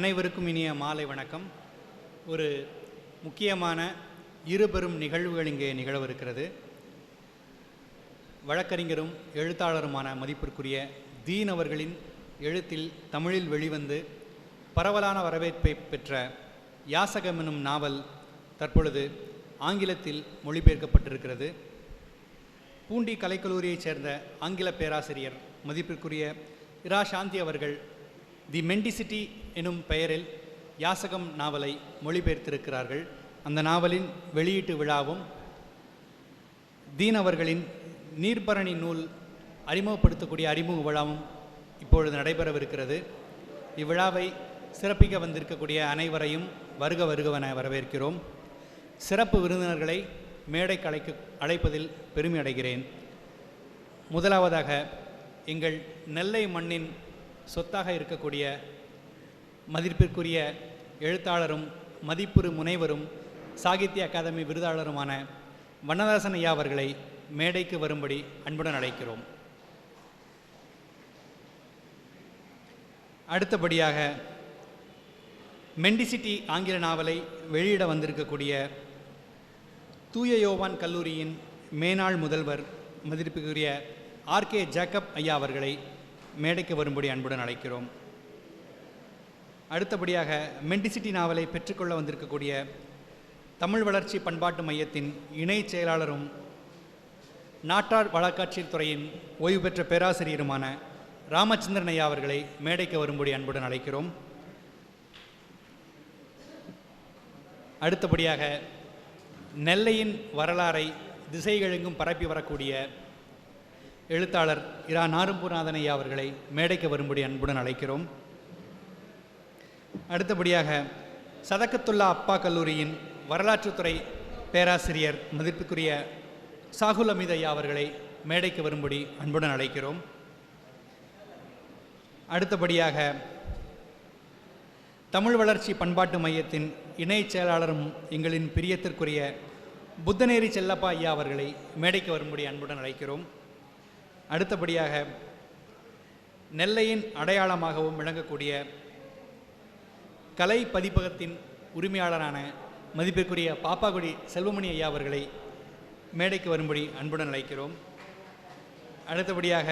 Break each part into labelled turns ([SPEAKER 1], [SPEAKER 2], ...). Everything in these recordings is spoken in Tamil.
[SPEAKER 1] அனைவருக்கும் இனிய மாலை வணக்கம். ஒரு முக்கியமான இருபெரும் நிகழ்வுகள் இங்கே நிகழவிருக்கிறது. வழக்கறிஞரும் எழுத்தாளருமான மதிப்பிற்குரிய தீன் அவர்களின் எழுத்தில் தமிழில் வெளிவந்து பரவலான வரவேற்பை பெற்ற யாசகம் எனும் நாவல் தற்பொழுது ஆங்கிலத்தில் மொழிபெயர்க்கப்பட்டிருக்கிறது. பூண்டி கலைக்கல்லூரியைச் சேர்ந்த ஆங்கில பேராசிரியர் மதிப்பிற்குரிய இரா சாந்தி அவர்கள் தி மெண்டிசிட்டி எனும் பெயரில் யாசகம் நாவலை மொழிபெயர்த்திருக்கிறார்கள். அந்த நாவலின் வெளியீட்டு விழாவும் தீனவர்களின் நீர்பரணி நூல் அறிமுகப்படுத்தக்கூடிய அறிமுக விழாவும் இப்பொழுது நடைபெறவிருக்கிறது. இவ்விழாவை சிறப்பிக்க வந்திருக்கக்கூடிய அனைவரையும் வருக வருகவன வரவேற்கிறோம். சிறப்பு விருந்தினர்களை மேடைக்கு அழைக்க அழைப்பதில் பெருமை அடைகிறேன். முதலாவதாக எங்கள் நெல்லை மண்ணின் சொத்தாக இருக்கக்கூடிய மதிப்பிற்குரிய எழுத்தாளரும் மதிப்புறு முனைவரும் சாகித்ய அகாதமி விருதாளருமான வண்ணதாசன் ஐயா அவர்களை மேடைக்கு வரும்படி அன்புடன் அழைக்கிறோம். அடுத்தபடியாக மெண்டிசிட்டி ஆங்கில நாவலை வெளியிட வந்திருக்கக்கூடிய தூய யோவான் கல்லூரியின் மேனாள் முதல்வர் மதிப்பிற்குரிய ஆர்கே ஜேக்கப் ஐயா அவர்களை மேடைக்கு வரும்படி அன்புடன் அழைக்கிறோம். அடுத்தபடியாக மெண்டிசிட்டி நாவலை பெற்றுக்கொள்ள வந்திருக்கக்கூடிய தமிழ் வளர்ச்சி பண்பாட்டு மையத்தின் இணைச் செயலாளரும் நாட்டார் வழக்காட்சியர் துறையின் ஓய்வு பெற்ற பேராசிரியருமான ராமச்சந்திரன் ஐயா அவர்களை மேடைக்கு வரும்படி அன்புடன் அழைக்கிறோம். அடுத்தபடியாக நெல்லையின் வரலாறை திசைகளெங்கும் பரப்பி வரக்கூடிய எழுத்தாளர் இரா நாரும்புநாதன் ஐயா அவர்களை மேடைக்கு வரும்படி அன்புடன் அழைக்கிறோம். அடுத்தபடியாக சதக்கத்துல்லா அப்பா கல்லூரியின் வரலாற்றுத்துறை பேராசிரியர் மதிப்புக்குரிய சாகுல் அமீத் ஐயா அவர்களை மேடைக்கு வரும்படி அன்புடன் அழைக்கிறோம். அடுத்தபடியாக தமிழ் வளர்ச்சி பண்பாட்டு மையத்தின் இணைச் செயலாளரும் எங்களின் பிரியத்திற்குரிய புத்தநேரி செல்லப்பா ஐயா அவர்களை மேடைக்கு வரும்படி அன்புடன் அழைக்கிறோம். அடுத்தபடியாக நெல்லையின் அடையாளமாகவும் விளங்கக்கூடிய கலை பதிப்பகத்தின் உரிமையாளரான மதிப்பிற்குரிய பாப்பாக்குடி செல்வமணி ஐயா அவர்களை மேடைக்கு வரும்படி அன்புடன் அழைக்கிறோம். அடுத்தபடியாக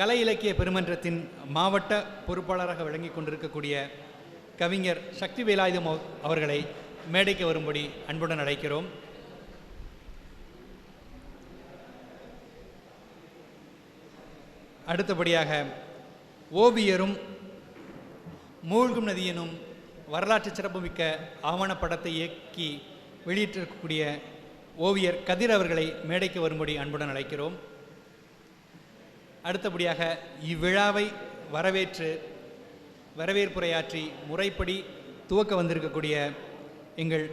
[SPEAKER 1] கலை இலக்கிய பெருமன்றத்தின் மாவட்ட பொறுப்பாளராக விளங்கி கொண்டிருக்கக்கூடிய கவிஞர் சக்தி வேலாயுதம் அவர்களை மேடைக்கு வரும்படி அன்புடன் அழைக்கிறோம். அடுத்தபடியாக ஓவியரும் மூழ்கும் நதியனும் வரலாற்று சிறப்புமிக்க ஆவணப்படத்தை இயக்கி வெளியிட்டிருக்கக்கூடிய ஓவியர் கதிர் அவர்களை மேடைக்கு வரும்படி அன்புடன் அழைக்கிறோம். அடுத்தபடியாக இவ்விழாவை வரவேற்று வரவேற்புரையாற்றி முறைப்படி துவக்க வந்திருக்கக்கூடிய எங்கள்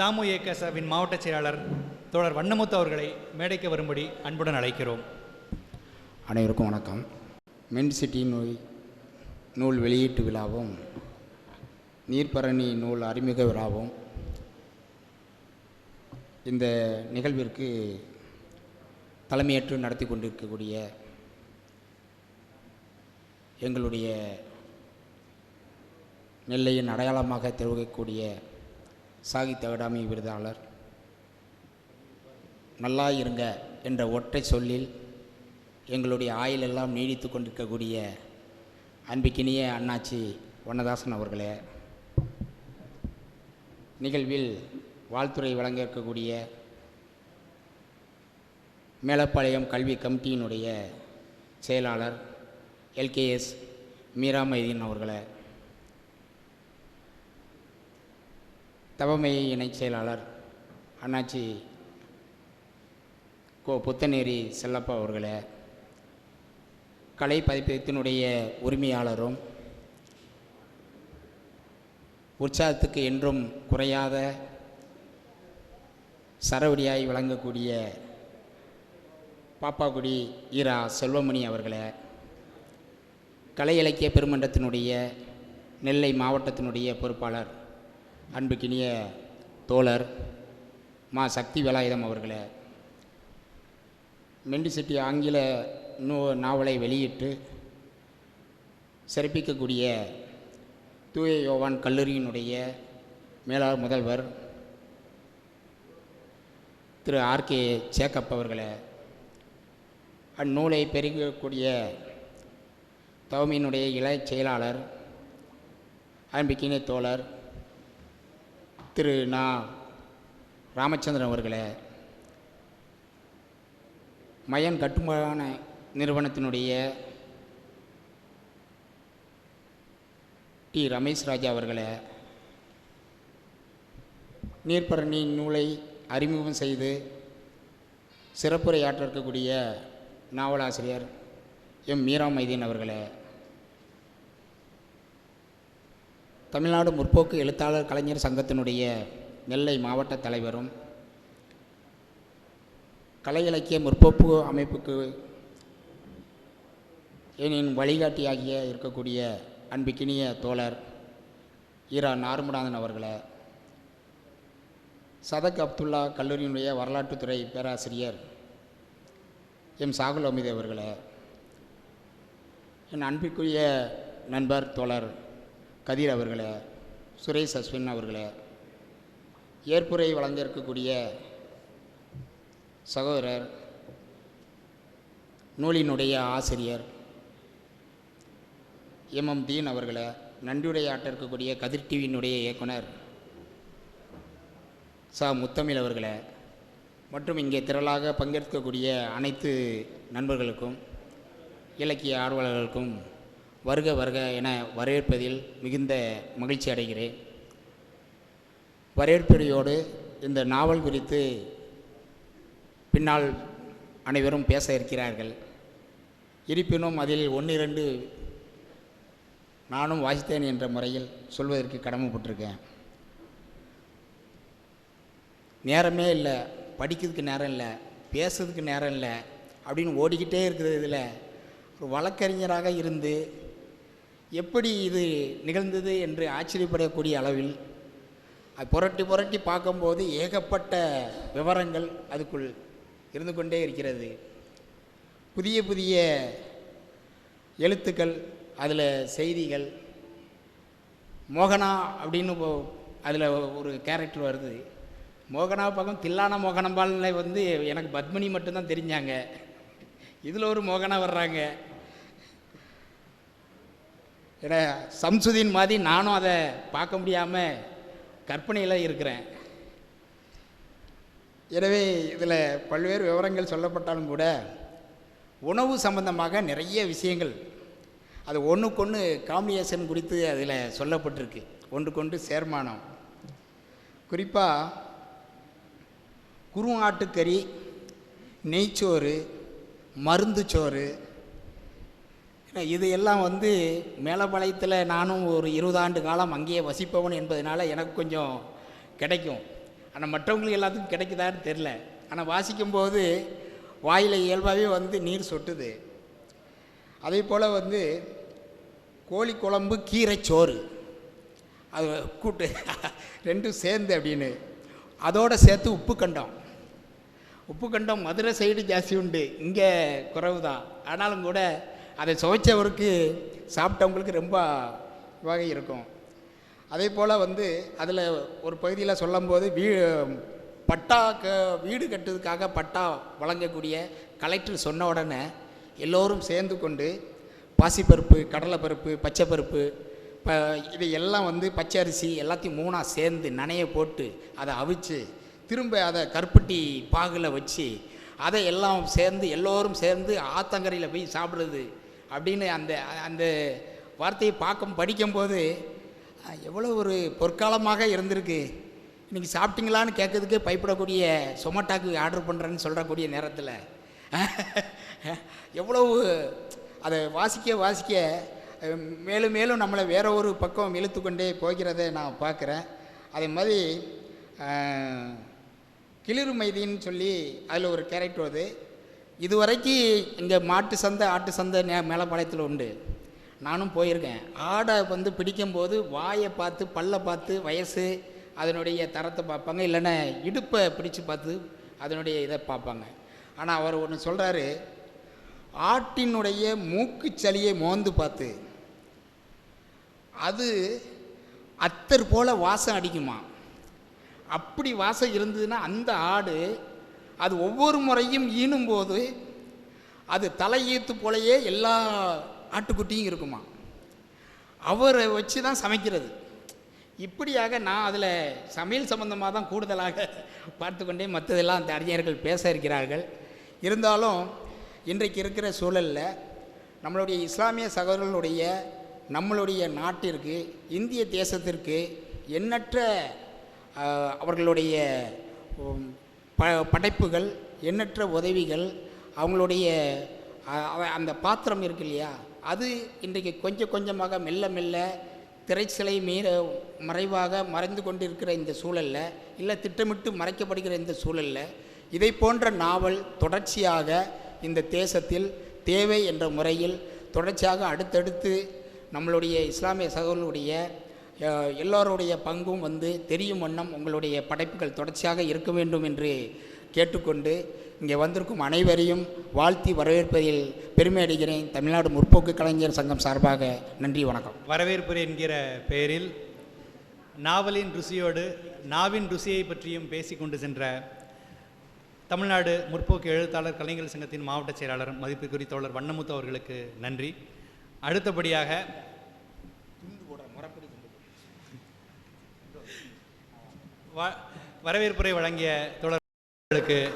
[SPEAKER 1] தாமு ஏகசவின் மாவட்ட செயலாளர் தோழர் வண்ணமுத்து அவர்களை மேடைக்கு வரும்படி அன்புடன் அழைக்கிறோம்.
[SPEAKER 2] அனைவருக்கும் வணக்கம். மென்சிட்டி நோய் நூல் வெளியீட்டு விழாவும் நீர்பரணி நூல் அறிமுக விழாவும் இந்த நிகழ்விற்கு தலைமையேற்று நடத்தி கொண்டிருக்கக்கூடிய எங்களுடைய நெல்லையின் அடையாளமாக தெரிவிக்கக்கூடிய சாகித்ய அகாடமி விருதாளர் நல்லா இருங்க என்ற ஒற்றை சொல்லில் எங்களுடைய ஆயுள் எல்லாம் நீடித்து கொண்டிருக்கக்கூடிய அன்பிக்கினிய அண்ணாச்சி வண்ணதாசன் அவர்களே நிகழ்வில் வாழ்த்துறை வழங்க இருக்கக்கூடிய மேலப்பாளையம் கல்வி கமிட்டியினுடைய செயலாளர் எல்கேஎஸ் மீரா மைதீன் அவர்களே தவமை இணைச் செயலாளர் அண்ணாச்சி கோ புத்தநேரி செல்லப்பா அவர்களே கலை பதிப்பகத்தினுடைய உரிமையாளரும் உற்சாகத்துக்கு என்றும் குறையாத சரவடியாய் விளங்கக்கூடிய பாப்பாக்குடி ஈரா செல்வமணி அவர்களை கலை இலக்கிய பெருமன்றத்தினுடைய நெல்லை மாவட்டத்தினுடைய பொறுப்பாளர் அன்புக்கினிய தோழர் மா சக்தி வேலாயுதம் அவர்களே மெண்டிசெட்டி ஆங்கில நூ நாவலை வெளியிட்டு சிறப்பிக்கக்கூடிய தூய யோவான் கல்லூரியினுடைய மேலாளர் முதல்வர் திரு ஆர்கே சேக்கப் அவர்களை அந்நூலை பெருகக்கூடிய தவமியினுடைய இளைய செயலாளர் அன்பிக்கினை தோழர் திரு நா. ராமச்சந்திரன் அவர்களே மயன் கட்டுமான நிறுவனத்தினுடைய டி ரமேஷ் ராஜா அவர்களே நீர்ப்பரணி நூலை அறிமுகம் செய்து சிறப்புரையாற்ற இருக்கக்கூடிய நாவலாசிரியர் எம். மீரா மைதீன் அவர்களே தமிழ்நாடு முற்போக்கு எழுத்தாளர் கலைஞர் சங்கத்தினுடைய நெல்லை மாவட்ட தலைவரும் கலை இலக்கிய முற்போக்கு அமைப்புக்கு எனின் வழிகாட்டியாகிய இருக்கக்கூடிய அன்பிக்கினிய தோழர் ஈரா நார்முடாதன் அவர்களே சதக் அப்துல்லா கல்லூரியினுடைய வரலாற்றுத்துறை பேராசிரியர் எம் சாகுல் அமித் அவர்களை என் அன்பிற்குரிய நண்பர் தோழர் கதிர் அவர்களே சுரேஷ் அஸ்வின் அவர்களே ஏற்புரை வழங்க இருக்கக்கூடிய சகோதரர் நூலினுடைய ஆசிரியர் எம்எம் தீன் அவர்களை நன்றியுரையாற்ற இருக்கக்கூடிய கதிர் டிவியினுடைய இயக்குனர் சா முத்தமிழ் அவர்களை மற்றும் இங்கே திரளாக பங்கேற்கக்கூடிய அனைத்து நண்பர்களுக்கும் இலக்கிய ஆர்வலர்களுக்கும் வருக வருக என வரவேற்பதில் மிகுந்த மகிழ்ச்சி அடைகிறேன். வரவேற்புரையோடு இந்த நாவல் குறித்து பின்னால் அனைவரும் பேச இருக்கிறார்கள். இருப்பினும் அதில் ஒன்று இரண்டு நானும் வாசித்தேன் என்ற முறையில் சொல்வதற்கு கடமைப்பட்டிருக்கேன். நேரமே இல்லை படிக்கிறதுக்கு நேரம் இல்லை பேசுறதுக்கு நேரம் இல்லை அப்படின்னு ஓடிக்கிட்டே இருக்கிறது இதில் ஒரு வழக்கறிஞராக இருந்து எப்படி இது நிகழ்ந்தது என்று ஆச்சரியப்படக்கூடிய அளவில் அது புரட்டி புரட்டி பார்க்கும்போது ஏகப்பட்ட விவரங்கள் அதுக்குள் இருந்து கொண்டே இருக்கிறது. புதிய புதிய எழுத்துக்கள் அதில் செய்திகள். மோகனா அப்படின்னு அதில் ஒரு கேரக்டர் வருது. மோகனா பக்கம் தில்லான மோகனம்பால்ல வந்து எனக்கு பத்மினி மட்டும்தான் தெரிஞ்சாங்க. இதில் ஒரு மோகனா வர்றாங்க. ஏன்னா சம்சுதீன் மாதிரி நானும் அதை பார்க்க முடியாமல் கற்பனையில் இருக்கிறேன். எனவே இதில் பல்வேறு விவரங்கள் சொல்லப்பட்டாலும் கூட உணவு சம்பந்தமாக நிறைய விஷயங்கள் அது ஒன்றுக்கொன்று காம்பினேஷன் குறித்து அதில் சொல்லப்பட்டிருக்கு. ஒன்றுக்கொன்று சேர்மானம். குறிப்பாக குருவாட்டுக்கறி நெய்ச்சோறு மருந்து சோறு இது எல்லாம் வந்து மேலப்பாளையத்தில் நானும் ஒரு இருபது ஆண்டு காலம் அங்கேயே வசிப்பவன் என்பதனால எனக்கு கொஞ்சம் கிடைக்கும். ஆனால் மற்றவங்களுக்கு எல்லாத்துக்கும் கிடைக்குதான்னு தெரில ஆனால் வாசிக்கும்போது வாயில் இயல்பாகவே வந்து நீர் சொட்டுது. அதே போல் வந்து கோழி குழம்பு கீரை சோறு. அது கூட்டு ரெண்டும் சேர்ந்து அப்படின்னு. அதோடு சேர்த்து உப்பு கண்டம் உப்பு கண்டம் மதுரை சைடு ஜாஸ்தி உண்டு. இங்கே குறைவு தான் ஆனாலும் கூட அதை சுவைச்சவருக்கு சாப்பிட்டவங்களுக்கு ரொம்ப வகை இருக்கும். அதே போல் வந்து அதில் ஒரு பகுதியில் சொல்லும்போது வீ பட்டா க வீடு கட்டுறதுக்காக பட்டா வழங்கக்கூடிய கலெக்டர் சொன்ன உடனே எல்லோரும் சேர்ந்து கொண்டு பாசிப்பருப்பு கடலைப்பருப்பு பச்சைப்பருப்பு ப இது எல்லாம் வந்து பச்சை அரிசி எல்லாத்தையும் மூணாக சேர்ந்து நனைய போட்டு அதை அவிச்சு திரும்ப அதை கருப்பட்டி பாகில் வச்சு அதை எல்லாம் சேர்ந்து எல்லோரும் சேர்ந்து ஆத்தங்கரையில் போய் சாப்பிடுது அப்படின்னு அந்த அந்த வார்த்தையை பார்க்கும் படிக்கும்போது எவ்வளோ ஒரு பொற்காலமாக இருந்திருக்கு. இன்றைக்கி சாப்பிட்டீங்களான்னு கேட்குறதுக்கே பயப்படக்கூடிய சொமட்டாக்கு ஆர்டர் பண்ணுறேன்னு சொல்கிறக்கூடிய நேரத்தில். எவ்வளவு அதை வாசிக்க வாசிக்க மேலும் மேலும் நம்மளை வேற ஒரு பக்கம் இழுத்து கொண்டே போகிறதை நான் பார்க்குறேன். அதே மாதிரி அஹ், கிளிறு மைதின்னு சொல்லி அதில் ஒரு கேரக்டர் வருது இதுவரைக்கும் இங்கே மாட்டு சந்தை ஆட்டு சந்தை நே மேலப்பாளையத்தில் உண்டு. நானும் போயிருக்கேன். ஆடை வந்து பிடிக்கும்போது வாயை பார்த்து பல்லை பார்த்து வயசு அதனுடைய தரத்தை பார்ப்பாங்க. இல்லைன்னா இடுப்பை பிடிச்சு பார்த்து அதனுடைய இதை பார்ப்பாங்க. ஆனால் அவர் ஒன்று சொல்கிறாரு ஆட்டினுடைய மூக்குச்சளியை மோந்து பார்த்து அது அத்தர் போல வாசம் அடிக்குமா? அப்படி வாசம் இருந்ததுன்னா அந்த ஆடு அது ஒவ்வொரு முறையும் ஈனும்போது அது தலையீத்து போலயே எல்லா ஆட்டுக்குட்டியும் இருக்குமா? அவரை வச்சு தான் சமைக்கிறது. இப்படியாக நான் அதில் சமையல் சம்பந்தமாக தான் கூடுதலாக பார்த்து கொண்டே மற்றதெல்லாம் அந்த அறிஞர்கள் பேச இருக்கிறார்கள். இருந்தாலும் இன்றைக்கு இருக்கிற சூழலில் நம்மளுடைய இஸ்லாமிய சகோதரர்களுடைய நம்மளுடைய நாட்டிற்கு இந்திய தேசத்திற்கு எண்ணற்ற அவர்களுடைய ப படைப்புகள் எண்ணற்ற உதவிகள் அவங்களுடைய அந்த பாத்திரம் இருக்கு இல்லையா? அது இன்றைக்கு கொஞ்சம் கொஞ்சமாக மெல்ல மெல்ல திரைச்சிலை மீற மறைவாக மறைந்து கொண்டிருக்கிற இந்த சூழலில் இல்லை திட்டமிட்டு மறைக்கப்படுகிற இந்த சூழலில் இதை போன்ற நாவல் தொடர்ச்சியாக இந்த தேசத்தில் தேவை என்ற முறையில் தொடர்ச்சியாக அடுத்தடுத்து நம்மளுடைய இஸ்லாமிய சகோதரர்களுடைய எல்லோருடைய பங்கும் வந்து தெரியும் வண்ணம் உங்களுடைய படைப்புகள் தொடர்ச்சியாக இருக்க வேண்டும் என்று கேட்டுக்கொண்டு இங்கே வந்திருக்கும் அனைவரையும் வாழ்த்தி வரவேற்பதில் பெருமை அடைகிறேன். தமிழ்நாடு முற்போக்கு கலைஞர் சங்கம் சார்பாக நன்றி வணக்கம்.
[SPEAKER 1] வரவேற்பு என்கிற பெயரில் நாவலின் ருசியோடு நாவின் ருசியை பற்றியும் பேசிக்கொண்டு சென்ற தமிழ்நாடு முற்போக்கு எழுத்தாளர் கலைஞர் சங்கத்தின் மாவட்ட செயலாளர் மதிப்பிற்குரிய தோழர் வண்ணமுத்து அவர்களுக்கு நன்றி. அடுத்தபடியாக வ- வரவேற்புரை வழங்கிய தோழர்களுக்கு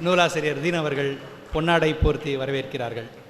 [SPEAKER 1] நூலாசிரியர் தீன் அவர்கள் பொன்னாடை போர்த்தி வரவேற்கிறார்கள்.